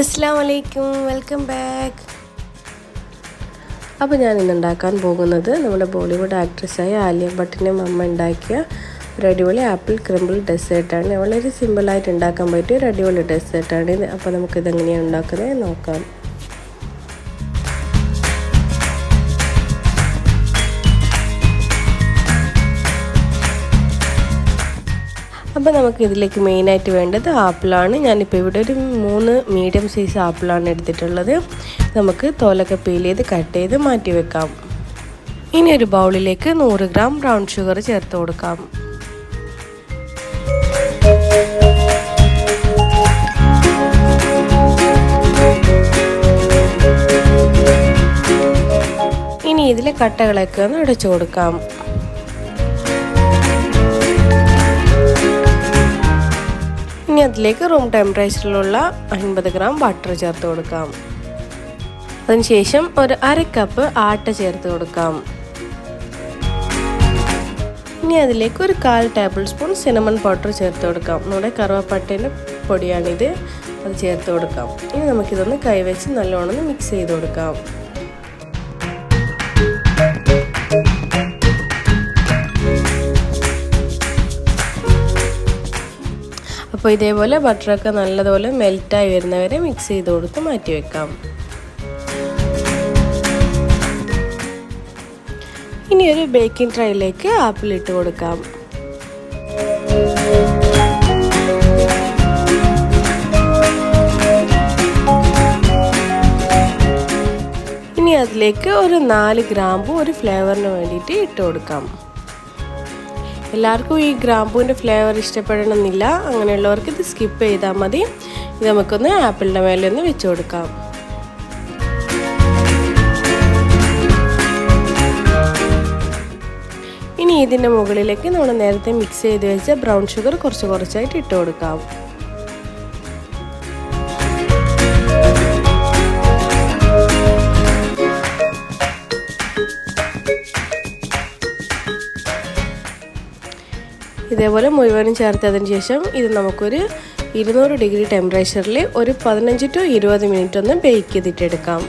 അസ്സാം വലൈക്കും welcome back അപ്പോൾ ഞാൻ ഇന്ന് ഉണ്ടാക്കാൻ പോകുന്നത് നമ്മുടെ ബോളിവുഡ് ആക്ട്രസ്സായ ആലിയ ഭട്ടിന്റെ അമ്മ ഉണ്ടാക്കിയ ഒരു അടിപൊളി ആപ്പിൾ ക്രിമ്പിൾ ഡെസേർട്ടാണ് വളരെ സിമ്പിളായിട്ട് ഉണ്ടാക്കാൻ പറ്റിയ ഒരു അടിപൊളി ഡെസേർട്ടാണ് ഇത് അപ്പോൾ നമുക്കിതെങ്ങനെയാണ് ഉണ്ടാക്കുന്നത് നോക്കാം. അപ്പോൾ നമുക്ക് ഇതിലേക്ക് മെയിനായിട്ട് വേണ്ടത് ആപ്പിളാണ് ഞാനിപ്പോൾ ഇവിടെ ഒരു മൂന്ന് മീഡിയം സൈസ് ആപ്പിളാണ് എടുത്തിട്ടുള്ളത്. നമുക്ക് തോലൊക്കെ പീൽ ചെയ്ത് കട്ട് ചെയ്ത് മാറ്റി വെക്കാം. ഇനി ഒരു ബൗളിലേക്ക് നൂറ് ഗ്രാം ബ്രൗൺ ഷുഗർ ചേർത്ത് കൊടുക്കാം. ഇനി ഇതിലെ കട്ടകളൊക്കെ ഒന്ന് അടച്ചു കൊടുക്കാം. ഇനി അതിലേക്ക് റൂം ടെമ്പറേച്ചറിലുള്ള അൻപത് ഗ്രാം വാട്ടർ ചേർത്ത് കൊടുക്കാം. അതിനുശേഷം ഒരു അര കപ്പ് ആട്ട ചേർത്ത് കൊടുക്കാം. ഇനി അതിലേക്ക് ഒരു കാൽ ടേബിൾ സ്പൂൺ സിനമൺ പൗഡർ ചേർത്ത് കൊടുക്കാം. നമ്മുടെ കറുവപ്പട്ടേന്റെ പൊടിയാണിത്. അത് ചേർത്ത് കൊടുക്കാം. ഇനി നമുക്കിതൊന്ന് കൈവച്ച് നല്ലോണം മിക്സ് ചെയ്ത് കൊടുക്കാം. അപ്പോൾ ഇതേപോലെ ബട്ടറൊക്കെ നല്ലതുപോലെ മെൽറ്റായി വരുന്നവരെ മിക്സ് ചെയ്ത് കൊടുത്ത് മാറ്റി വെക്കാം. ഇനി ഒരു ബേക്കിംഗ് ട്രൈയിലേക്ക് ആപ്പിൾ ഇട്ട് കൊടുക്കാം. ഇനി അതിലേക്ക് ഒരു നാല് ഗ്രാമ്പും ഒരു ഫ്ലേവറിന് വേണ്ടിയിട്ട് ഇട്ട് കൊടുക്കാം. എല്ലാവർക്കും ഈ ഗ്രാമ്പൂവിന്റെ ഫ്ലേവർ ഇഷ്ടപ്പെടണമെന്നില്ല. അങ്ങനെയുള്ളവർക്ക് ഇത് സ്കിപ്പ് ചെയ്താൽ മതി. ഇത് നമുക്കൊന്ന് ആപ്പിളിന്റെ മേലെ ഒന്ന് വെച്ച് കൊടുക്കാം. ഇനി ഇതിന്റെ മുകളിലേക്ക് നമ്മൾ നേരത്തെ മിക്സ് ചെയ്ത് വെച്ച ബ്രൗൺ ഷുഗർ കുറച്ച് കുറച്ചായിട്ട് ഇട്ട് കൊടുക്കാം. ഇതേപോലെ മുഴുവനും ചേർത്തതിന് ശേഷം ഇത് നമുക്കൊരു ഇരുന്നൂറ് ഡിഗ്രി ടെമ്പറേച്ചറിൽ ഒരു പതിനഞ്ച് ടു ഇരുപത് മിനിറ്റ് ഒന്ന് ബേക്ക് ചെയ്തിട്ടെടുക്കാം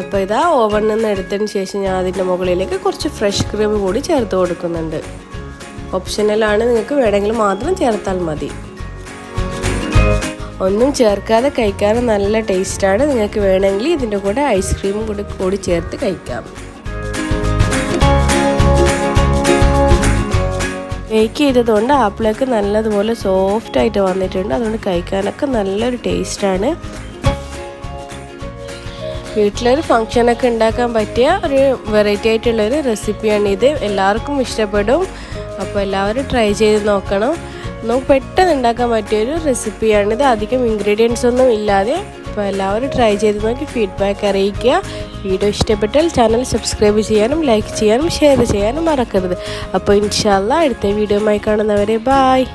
അപ്പോൾ ഇതാ ഓവണിൽ നിന്ന് എടുത്തതിന് ശേഷം ഞാൻ അതിന്റെ മുകളിലേക്ക് കുറച്ച് ഫ്രഷ് ക്രീം കൂടി ചേർത്ത് കൊടുക്കുന്നുണ്ട്. ഓപ്ഷനലാണ് നിങ്ങൾക്ക് വേണമെങ്കിൽ മാത്രം ചേർത്താൽ മതി. ഒന്നും ചേർക്കാതെ കഴിക്കാൻ നല്ല ടേസ്റ്റാണ് നിങ്ങൾക്ക് വേണമെങ്കിൽ ഇതിന്റെ കൂടെ ഐസ്ക്രീമും കൂടി കൂടി ചേർത്ത് കഴിക്കാം. ബേക്ക് ചെയ്തതുകൊണ്ട് ആപ്പിളൊക്കെ നല്ലതുപോലെ സോഫ്റ്റ് ആയിട്ട് വന്നിട്ടുണ്ട്. അതുകൊണ്ട് കഴിക്കാനൊക്കെ നല്ലൊരു ടേസ്റ്റാണ് വീട്ടിലൊരു ഫങ്ഷനൊക്കെ ഉണ്ടാക്കാൻ പറ്റിയ ഒരു വെറൈറ്റി ആയിട്ടുള്ളൊരു റെസിപ്പിയാണ് ഇത്. എല്ലാവർക്കും ഇഷ്ടപ്പെടും. അപ്പോൾ എല്ലാവരും ട്രൈ ചെയ്ത് നോക്കണം. നമുക്ക് പെട്ടെന്ന് ഉണ്ടാക്കാൻ പറ്റിയൊരു റെസിപ്പിയാണിത് അധികം ഇൻഗ്രീഡിയൻസ് ഒന്നും ഇല്ലാതെ. അപ്പോൾ എല്ലാവരും ട്രൈ ചെയ്ത് നോക്കി ഫീഡ്ബാക്ക് അറിയിക്കുക. വീഡിയോ ഇഷ്ടപ്പെട്ടാൽ ചാനൽ സബ്സ്ക്രൈബ് ചെയ്യാനും ലൈക്ക് ചെയ്യാനും ഷെയർ ചെയ്യാനും മറക്കരുത്. അപ്പോൾ ഇൻഷാല്ല അടുത്ത വീഡിയോയുമായി കാണുന്നവരെ ബായ്